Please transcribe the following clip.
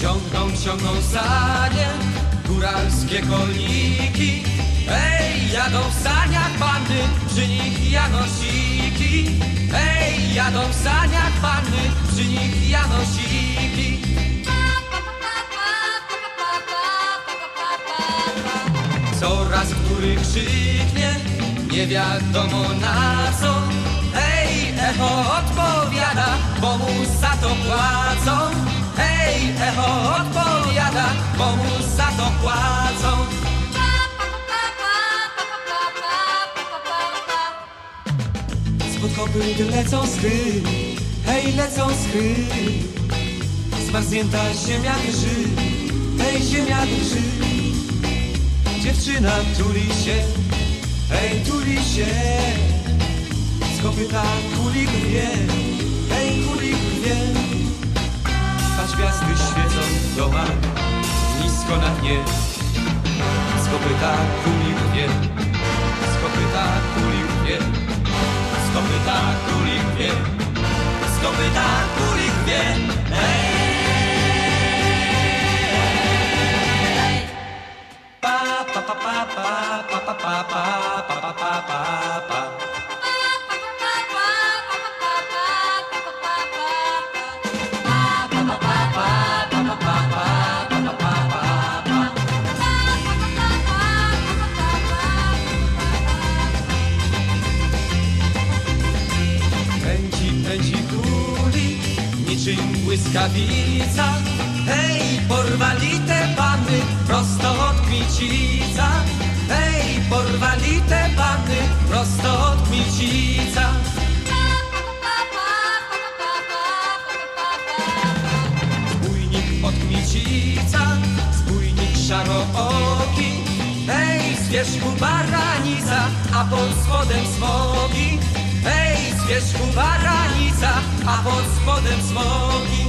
Ciągną, ciągną sanie góralskie koliki Ej, jadą w saniach panny, przy nich janosiki Ej, jadą w saniach panny, przy nich janosiki. Coraz który krzyknie, nie wiadomo na co. Ej, echo odpowiada, bo mu za to płacą. Ej, echo odpowiada, bo mu Kopyt lecą skry, hej, lecą skry Zmarznięta ziemia drży, hej, ziemia drży Dziewczyna tuli się, hej, tuli się. Z kopyta kulik rwie, hej, kulik rwie Patrz gwiazdy świecą w domach, nisko na dnie. Z kopyta kulik rwie, Pędzi, pędzi kuli, niczym błyskawica. Hej, porwali te panny prosto od Kmicica. Hej, porwali te panny prosto od Kmicica. Zbójnik od Kmicica, zbójnik szarooki. Hej, z wierzchu baranica, a pod spodem smogi wierzchu baranica, a pod spodem smogi